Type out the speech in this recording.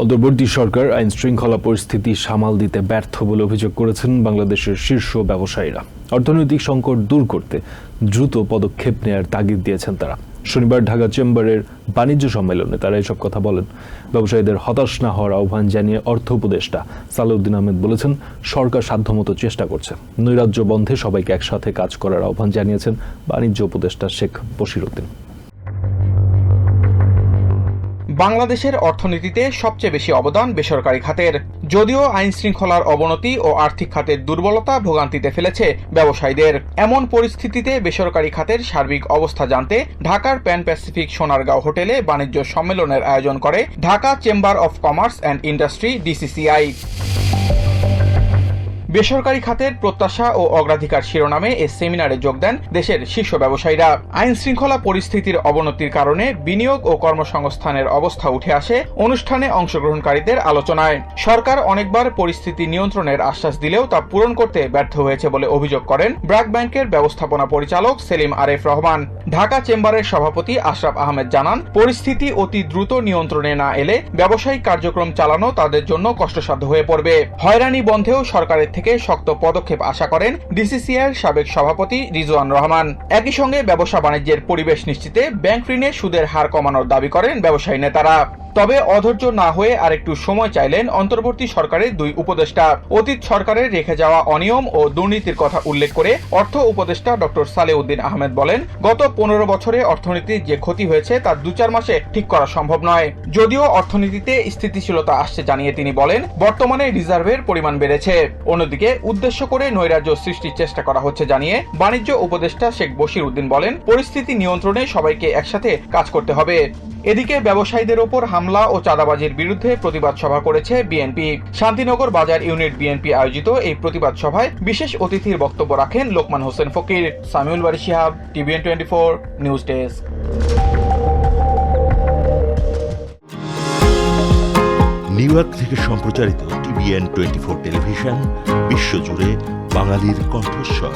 অন্তর্বর্তী সরকার আইন শৃঙ্খলা পরিস্থিতি সামাল দিতে ব্যর্থ বলে অভিযোগ করেছেন বাংলাদেশের শীর্ষ ব্যবসায়ীরা। অর্থনৈতিক সংকট দূর করতে দ্রুত পদক্ষেপ নেয়ার তাগিদ দিয়েছেন তারা। শনিবার ঢাকা চেম্বারের বাণিজ্য সম্মেলনে তারা এসব কথা বলেন। ব্যবসায়ীদের হতাশ না হওয়ার আহ্বান জানিয়ে অর্থ উপদেষ্টা সালাউদ্দিন আহমেদ বলেছেন, সরকার সাধ্যমতো চেষ্টা করছে। নৈরাজ্য বন্ধে সবাইকে একসাথে কাজ করার আহ্বান জানিয়েছেন বাণিজ্য উপদেষ্টা শেখ বশিরউদ্দিন। বাংলাদেশের অর্থনীতিতে সবচেয়ে বেশি অবদান বেসরকারি খাতের। যদিও আইন শৃঙ্খলার অবনতি ও আর্থিক খাতের দুর্বলতা ভোগান্তিতে ফেলেছে ব্যবসায়ীদের। এমন পরিস্থিতিতে বেসরকারি খাতের সার্বিক অবস্থা জানতে ঢাকার প্যান প্যাসিফিক সোনারগাঁও হোটেলে বাণিজ্য সম্মেলনের আয়োজন করে Dhaka chamber of commerce and industry DCCI. বেসরকারি খাতের প্রত্যাশা ও অগ্রাধিকার শিরোনামে এ সেমিনারে যোগ দেন দেশের শীর্ষ ব্যবসায়ীরা। আইন শৃঙ্খলা পরিস্থিতির অবনতির কারণে বিনিয়োগ ও কর্মসংস্থানের অবস্থা উঠে আসে অনুষ্ঠানে অংশগ্রহণকারীদের আলোচনায়। সরকার অনেকবার পরিস্থিতি নিয়ন্ত্রণের আশ্বাস দিলেও তা পূরণ করতে ব্যর্থ হয়েছে বলে অভিযোগ করেন ব্র্যাক ব্যাংকের ব্যবস্থাপনা পরিচালক সেলিম আরেফ রহমান। ঢাকা চেম্বারের সভাপতি আশরাফ আহমেদ জানান, পরিস্থিতি অতি দ্রুত নিয়ন্ত্রণে না এলে ব্যবসায়িক কার্যক্রম চালানো তাদের জন্য কষ্টসাধ্য হয়ে পড়বে। হয়রানি বন্ধেও সরকারের থেকে শক্ত পদক্ষেপ আশা করেন ডিসিসিআর সাবেক সভাপতি রিজওয়ান রহমান। একই সঙ্গে ব্যবসা বাণিজ্যের পরিবেশ নিশ্চিতে ব্যাংক ঋণে সুদের হার কমানোর দাবি করেন ব্যবসায়ী নেতারা। তবে অধৈর্য না হয়ে আরেকটু সময় চাইলেন অন্তর্বর্তী সরকারের দুই উপদেষ্টা। অতীত সরকারের রেখে যাওয়া অনিয়ম ও দুর্নীতির কথা উল্লেখ করে অর্থ উপদেষ্টা ডক্টর সালেউদ্দিন আহমেদ বলেন, গত পনেরো বছরে অর্থনীতির যে ক্ষতি হয়েছে তা দু চার মাসে ঠিক করা সম্ভব নয়। যদিও অর্থনীতিতে স্থিতিশীলতা আসছে জানিয়ে তিনি বলেন, বর্তমানে রিজার্ভের পরিমাণ বেড়েছে। অন্যদিকে উদ্দেশ্য করে নৈরাজ্য সৃষ্টির চেষ্টা করা হচ্ছে জানিয়ে বাণিজ্য উপদেষ্টা শেখ বশির উদ্দিন বলেন, পরিস্থিতি নিয়ন্ত্রণে সবাইকে একসাথে কাজ করতে হবে। এদিকে ব্যবসায়ীদের ওপর হামলা ও চাঁদাবাজির বিরুদ্ধে প্রতিবাদ সভা করেছে বিএনপি। শান্তিনগর বাজার ইউনিট বিএনপি আয়োজিত এই প্রতিবাদ সভায় বিশেষ অতিথির বক্তব্য রাখেন Lokman Hossain Fakir, Samiul Bari Shihab, TVN twenty four news desk. New York থেকে সম্প্রচারিত টিভিএন টোয়েন্টি ফোর টেলিভিশন, বিশ্বজুড়ে বাঙালির কণ্ঠস্বর।